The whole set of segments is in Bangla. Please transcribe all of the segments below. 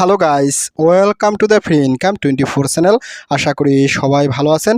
Hello guys, welcome to the free income twenty four channel. আশা করি সবাই ভালো আছেন।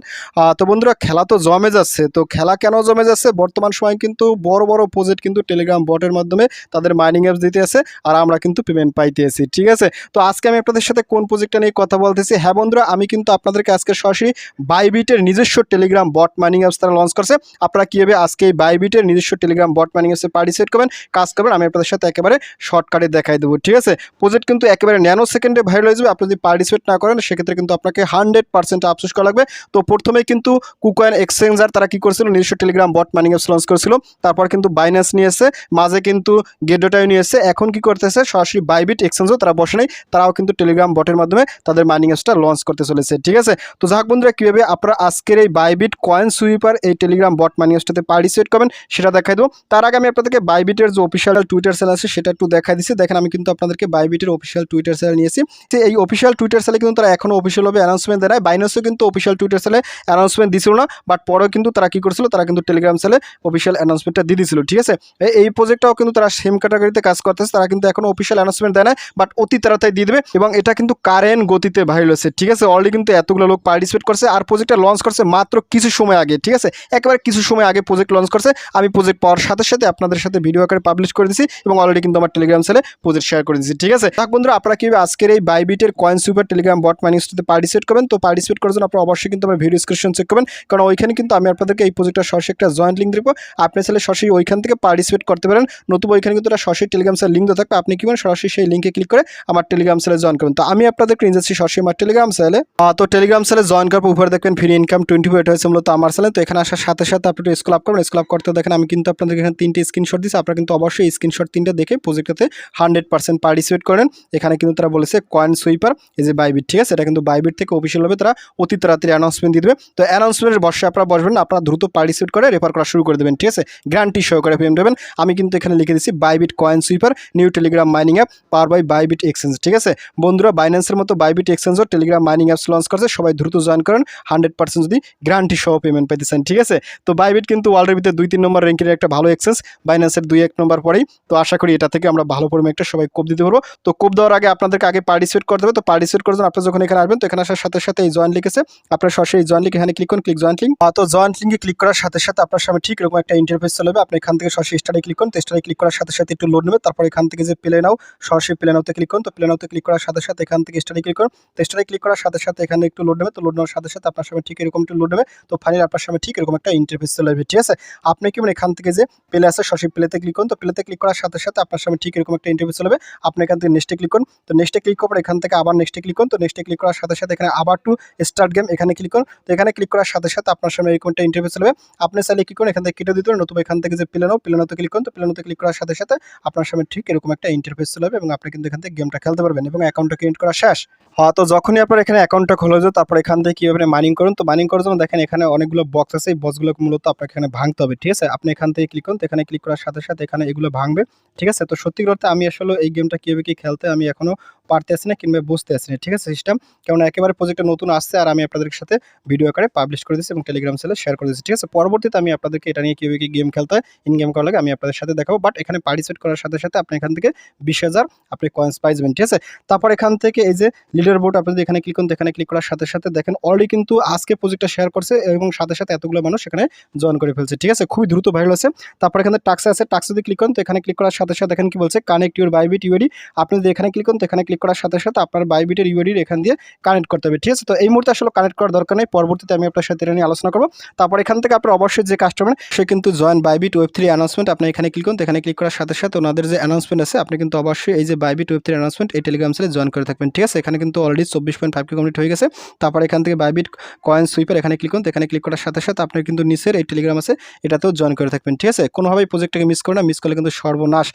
তো বন্ধুরা, খেলা তো জমে যাচ্ছে। তো খেলা কেন জমে যাচ্ছে? বর্তমান সময় কিন্তু বড় বড় প্রজেক্ট কিন্তু টেলিগ্রাম বটের মাধ্যমে তাদের মাইনিং অ্যাপস দিতে আছে আর আমরা কিন্তু পেমেন্ট পাইতে আছি, ঠিক আছে? তো আজকে আমি আপনাদের সাথে কোন প্রজেক্টটা নিয়ে কথা বলতেছি? হ্যাঁ বন্ধুরা, আমি কিন্তু আপনাদেরকে আজকে সরাসরি বাইবিটের নিজস্ব টেলিগ্রাম বট মাইনিং অ্যাপস তারা লঞ্চ করছে। আপনারা কীভাবে আজকে এই বাইবিটের নিজস্ব টেলিগ্রাম বট মাইনিং অ্যাপসে পার্টিসিপেট করবেন? কাজ করবেন, আমি আপনাদের সাথে একেবারে শর্টকাটে দেখাই দেবো, ঠিক আছে? প্রজেক্ট কিন্তু একেবারে ন্যানো সেকেন্ডে ভাইরাল হয়ে যাবে, আপনি যদি পার্টিসিপেট না করেন, সেক্ষেত্রে কিন্তু আপনাকে হান্ড্রেড পার্সেন্ট আফসোস করা লাগবে। তো প্রথমে কিন্তু কুকয়েন এক্সচেঞ্জার তারা কি করেছিল? নিজস্ব Telegram bot mining apps launch করেছিল। তারপর কিন্তু বাইন্যান্স নিয়ে এসে মাঝে কিন্তু গেডোটাই নিয়ে এসে এখন কি করতেছে? সরাসরি বাইবিট এক্সচেঞ্জও তারা বসে নেই, তারাও কিন্তু টেলিগ্রাম বটের মাধ্যমে তাদের মাইনিং অ্যাপসটা লঞ্চ করতে চলেছে, ঠিক আছে? তো যাক বন্ধুরা, কীভাবে আপনারা আজকের এই বাইবিট কয়েন সুইপার এই টেলিগ্রাম বট মাইনিং অ্যাপসটাতে পার্টিসিপেট করবেন, সেটা দেখাই দেবো। তার আগে আমি আপনাদেরকে বাইবিটের যে অফিসিয়াল টুইটার সেল আছে, সেটা একটু দেখাই দিচ্ছি। দেখেন আমি কিন্তু আপনাদেরকে বাইবিটের অফিসিয়াল টুইটার সেল নিয়েছি। যে এই অফিসিয়াল টুইটার সেলে কিন্তু তারা এখনও অফিসিয়ালভাবে অ্যানাউন্সমেন্ট দেয় বাইনাসও কিন্তু অফিসিয়াল টুইটার সেলে অ্যানাউন্সমেন্ট দিছিল না বাট পরেও কিন্তু তারা কী করছিল, তারা কিন্তু টেলিগ্রাম সেলে অফিসিয়াল অ্যানাউন্সমেন্টটা দিয়ে দিয়েছিল ঠিক আছে? এই- প্রজেক্টটাও কিন্তু তারা সেম ক্যাটাগরিতে কাজ করতেছে, তারা কিন্তু এখনও অফিসিয়াল অ্যানাউন্সমেন্ট দেয় না বাট অতি তাড়াতাড়ি দিয়ে দেবে এবং এটা কিন্তু কারেন্ট গতিতে ভাইরাল হয়েছে, ঠিক আছে? অলরেডি কিন্তু এতগুলো লোক পার্টিসিপেট করছে আর প্রজেক্টটা লঞ্চ করছে মাত্র কিছু সময় আগে, ঠিক আছে? একেবারে কিছু সময় আগে প্রজেক্ট লঞ্চ করছে, আমি প্রজেক্ট পাওয়ার সাথে সাথে আপনাদের সাথে ভিডিও আকারে পাবলিশ করে দিছি এবং অলরেডি কিন্তু আমার টেলিগ্রাম সেলে প্রজেক্ট শেয়ার করে দিচ্ছি ঠিক আছে? থাক বন্ধুরা, আপনারা কীভাবে আজকের এই বাইবিটের কয়েন সুপার টেলিগ্রাম বট মাইনিংসটাতে পার্টিসিপেট করবেন? তো পার্টিসিপেট করার জন্য আপনারা অবশ্যই কিন্তু আমার ভিডিও ডিসক্রিপশন চেক করবেন। কারণ ওইখানে কিন্তু আমি আপনাদেরকে এই প্রজেক্টটা সরাসরি একটা জয়েন্ট লিঙ্ক দেবো। আপনি চাইলে সরাসরি ওইখান থেকে পার্টিসিপেট করতে পারেন। নতুবা ওইখানে কিন্তু একটা সরাসরি টেলিগ্রাম সেল লিঙ্ক থাকবে। আপনি কি করেন সরাসরি সেই লিঙ্কে ক্লিক করে আমার টেলিগ্রাম সেলে জয়েন করবেন। তো আমি আপনাদেরকে নিয়ে যাচ্ছি সরাসরি আমার টেলিগ্রাম সেলে তো টেলিগ্রাম সেলে জয়েন করার পর উপরে দেখবেন ফ্রি ইনকাম টোয়েন্টি ফোর হয়েছে মূলত আমার সেলে তো এখানে আসার সাথে সাথে আপনি একটু স্কুল আপ করবেন। স্কুল আপ করতে দেখেন আমি কিন্তু আপনাদের এখানে তিনটে স্ক্রিনশট দিচ্ছি আপনারা কিন্তু অবশ্যই স্ক্রিনশট তিনটে দেখে প্রজেক্টটাতে হান্ড্রেড পার্সেন্ট পার্টিসিপেট করেন। এখানে কিন্তু তারা বলেছে কয়েন সুইপার এই যে বাইবিট ঠিক আছে? এটা কিন্তু বাইবিট থেকে অফিসিয়াল হবে তারা অতি তাড়াতাড়ি অ্যানাউন্সমেন্ট দিয়ে দেবে। তো অ্যানাউন্সমেন্টের বর্ষে আপনারা বসবেন আপনারা দ্রুত পার্টিসিপেট করে রেফার করা শুরু করে দেবেন, ঠিক আছে? গ্যারান্টি সহকারে পেমেন্ট দেবেন আমি কিন্তু এখানে লিখে দিচ্ছি Bybit coin sweeper new Telegram mining app power by Bybit exchange ঠিক আছে? বন্ধুরা বাইন্যান্সের মতো বাইবিট এক্সচেঞ্জও টেলিগ্রাম মাইনিং অ্যাপস লঞ্চ করছে, সবাই দ্রুত জয়েন করেন হান্ড্রেড পার্সেন্ট যদি গ্যারান্টি সহ পেমেন্ট পাইতেছেন ঠিক আছে? তো বাইবিট কিন্তু ওয়ার্ল্ডের ভিতরে দুই তিন নম্বর র্যাঙ্কের একটা ভালো এক্সচেঞ্জ বাইন্যান্সের দুই এক নম্বর পরেই। তো আশা করি এটা থেকে আমরা ভালো পরিমাণে একটা সবাই কোপ দিতে পারব। তো কোপ দেওয়ার আগে আপনাদেরকে আগে পার্টিসিপেট করতে হবে। তো পার্টিসিপেট করার জন্য আপনারা যখন এখানে আসবেন, তো এখানে আসার সাথে সাথে এই জয়েন্ট লিখেছে আপনার সরাসরি জয়েন্ট লিঙ্ক এখানে ক্লিক করুন ক্লিক জয়েন্ট লিঙ্ক তো জয়েন্ট লিঙ্কে ক্লিক করার সাথে সাথে আপনার সামনে ঠিক এরকম একটা ইন্টারফেস চলে যাবে। আপনি এখান থেকে সরাসরি স্টারে ক্লিক করুন। তো স্টারে ক্লিক করার সাথে সাথে একটু লোড নেবে তারপর এখান থেকে যে প্লে নাও সরাসরি প্লে নাওতে ক্লিক করুন। তো প্লে নাওতে ক্লিক করার সাথে সাথে এখান থেকে স্টারে ক্লিক করুন। তো স্টারে ক্লিক করার সাথে সাথে এখানে একটু লোড নেবে তো লোড নেওয়ার সাথে সাথে আপনার সামনে ঠিক এরকম একটু লোড নেবে। তো ফাইনালি আপনার সামনে ঠিক এরকম একটা ইন্টারফেস চলে যাবে। ঠিক আছে? আপনি কি মানে এখান থেকে যে প্লে আছে, সরাসরি প্লেতে ক্লিক করুন। তো প্লেতে ক্লিক করার সাথে সাথে আপনার সামনে ঠিক এরকম একটা ইন্টারফেস চলে যাবে। আপনি এখান থেকে নেক্সটে ক্লিক করুন। তো নেক্সটে ক্লিক করার এখান থেকে আবার নেক্সটে ক্লিক করুন, তো নেক্সটে ক্লিক করার সাথে সাথে এখানে আবার টু স্টার্ট গেম এখানে ক্লিক করুন, তো এখানে ক্লিক করার সাথে সাথে আপনার সামনে এরকম একটা ইন্টারফেস চলে যাবে আপনি চাইলে কি করুন, এখান থেকে কেটে দিতে পারেন, নতুবা এখান থেকে যে প্লেনো প্লেনোতে ক্লিক করুন, তো প্লেনোতে ক্লিক করার সাথে সাথে আপনার সামনে ঠিক এরকম একটা ইন্টারফেস চলবে এবং আপনি কিন্তু এখান থেকে গেমটা খেলতে পারবেন এবং অ্যাকাউন্টটা ক্রিয়েট করা শেষ। হ্যাঁ তো যখনই আপনার এখানে অ্যাকাউন্টটা খোলা যায় তারপর এখান থেকে কীভাবে মাইনিং করুন, তো মাইনিং করার জন্য দেখেন এখানে অনেকগুলো বক্স আছে, এই বক্সগুলো মূলত আপনাকে এখানে ভাঙতে হবে, ঠিক আছে? আপনি এখান থেকে ক্লিক করুন, তো এখানে ক্লিক করার সাথে সাথে এখানে এগুলো ভাঙবে, ঠিক আছে? তো সত্যি করতে আমি আসলে এই গেমটা কীভাবে কি খেলতে, আমি এখনও পারতে আসি না কিংবা বুঝতে না, ঠিক আছে সিস্টেম কেমন একেবারে প্রজেক্টটা নতুন আসছে আর আমি আপনাদের সাথে ভিডিও আকারে পাবলিশ করে দিচ্ছি এবং টেলিগ্রাম সেলে শেয়ার করে দিচ্ছি ঠিক আছে? পরবর্তীতে আমি আপনাদেরকে এটা নিয়ে কীভাবে কি গেম খেলতে হয় ইন গেম করা লাগে আমি আপনাদের সাথে দেখাবো বাট এখানে পার্টিসিপেট করার সাথে সাথে আপনি এখান থেকে বিশ হাজার আপনি কয়েন্স পাইবেন ঠিক আছে? তারপর এখান থেকে এই যে লিডার বোর্ড আপনি এখানে ক্লিক করুন, এখানে ক্লিক করার সাথে সাথে দেখেন অলরেডি কিন্তু আজকে প্রজেক্টটা শেয়ার করছে এবং সাথে সাথে এতগুলো মানুষ এখানে জয়েন করে ফেলছে, ঠিক আছে? খুবই দ্রুত ভাইরাল আছে তারপর এখানে টাক্স আছে টাক্স যদি ক্লিক করেন, তো এখানে ক্লিক করার সাথে সাথে দেখেন কি বলছে কানেক্ট ইউর বাইবিট ইউডি আপনি যদি এখানে ক্লিক করেন এখানে ক্লিক করার সাথে সাথে আপনার বাইবিটের ইউডির এখান দিয়ে কানেক্ট করতে হবে, ঠিক আছে? তো এই মুহূর্তে আসলে কানেক্ট করার দরকার নেই, পরবর্তীতে আমি আপনার সাথে এটা নিয়ে আলোচনা করব। তারপর এখান থেকে আপনার অবশ্যই যে কাস্টমার সে কিন্তু join Bybit web three announcement আপনি এখানে ক্লিক করুন এখানে ক্লিক করার সাথে সাথে ওনাদের যে অ্যানাউন্সমেন্ট আছে, আপনি কিন্তু অবশ্যই এই যে বাইবিট ওয়েব থ্রি অ্যানাউন্সমেন্ট এই টেলিগ্রাম সেলে জয়েন করে থাকবেন, ঠিক আছে? এখানে কিন্তু অলরেডি চব্বিশ পয়েন্ট ফাইভ কমপ্লিট হয়ে গেছে। তারপর এখান থেকে বাইবিট কয়েন সুইপার এখানে ক্লিক করুন এখানে ক্লিক করার সাথে সাথে আপনার কিন্তু নিচের এই টেলিগ্রাম আছে, এটাতেও জয়েন করে থাকবেন, ঠিক আছে? কোনোভাবেই প্রজেক্টটাকে মিস করে না মিস করলে কিন্তু সর্বনাশ।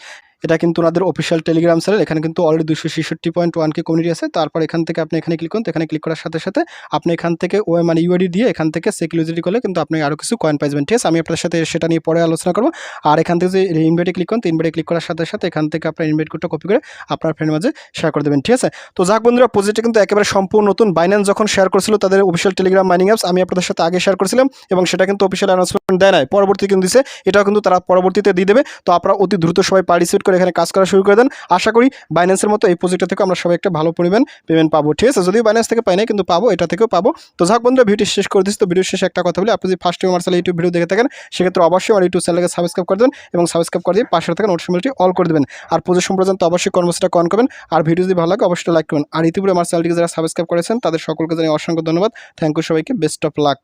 এটা কিন্তু ওনাদের অফিসিয়াল টেলিগ্রাম চ্যানেল এখানে কিন্তু অলরেডি দুশো ছেষট্টি পয়েন্ট ওয়ান কে কমিউনিটি আছে। তারপর এখান থেকে আপনি এখানে ক্লিক করুন এখানে ক্লিক করার সাথে সাথে আপনি এখান থেকে ও মানে ইউআইডি দিয়ে এখান থেকে সেকুলারিটি করলে কিন্তু আপনি আরও কিছু কয়েন পাইবেন। ঠিক আছে? আমি আপনার সাথে সেটা নিয়ে পরে আলোচনা করব। আর এখান থেকে যে ইনভাইটে ক্লিক করুন ইনভাইটে ক্লিক করার সাথে সাথে এখান থেকে আপনার ইনভাইট কোডটা কপি করে আপনার ফ্রেন্ডের মাঝে শেয়ার করে দেবেন। ঠিক আছে? তো যাক বন্ধুরা প্রজেক্টটা কিন্তু একেবারে সম্পূর্ণ নতুন। বাইন্যান্স যখন শেয়ার করেছিল তাদের অফিসিয়াল টেলিগ্রাম মাইনিং অ্যাপস আমি আপনাদের সাথে আগে শেয়ার করেছিলাম এবং সেটা কিন্তু অফিসিয়াল অ্যানাউন্সমেন্ট দেয় নাই, পরবর্তী কিন্তু দিছে। এটাও কিন্তু তারা পরবর্তীতে দিয়ে দেবে। তো আপনারা অতি দ্রুত সবাই পার্টিসিপেট করে এখানে কাজ করা শুরু করে দেন। আশা করি বাইন্যান্সের মতো এই প্রজেক্টটা থেকে আমরা সবাই একটা ভালো পরিমাণ পেমেন্ট পাবো। ঠিক আছে? যদিও বাইন্যান্স থেকে পাই না কিন্তু পাবো, এটা থেকেও পাবো। তো যাক বন্ধুরা ভিডিও শেষ করে দিচ্ছি। তো ভিডিও শেষে একটা কথা বলি। আপনি যদি ফার্স্ট টাইম আমার ইউটিউব ভিডিও দেখে থাকেন, সেক্ষেত্রে অবশ্যই আমার ইউটিউব চ্যানেলকে সাবস্ক্রাইব করে দেবেন এবং সাবস্ক্রাইব করে দিয়ে পাশে থাকা নোটিফিকেশনটি অল করে দেবেন। আর পুজো সম্পর্কে অবশ্যই কর্মসূচিটা কন করবেন। আর ভিডিও যদি ভালো লাগে, অবশ্যই লাইক করবেন। আর ইতিপূর্বে আমার চ্যানেলটিকে যারা সাবস্ক্রাইব করেছেন, তাদের সকলকে জানিয়ে অসংখ্য ধন্যবাদ। থ্যাংক ইউ সবাইকে। Best of luck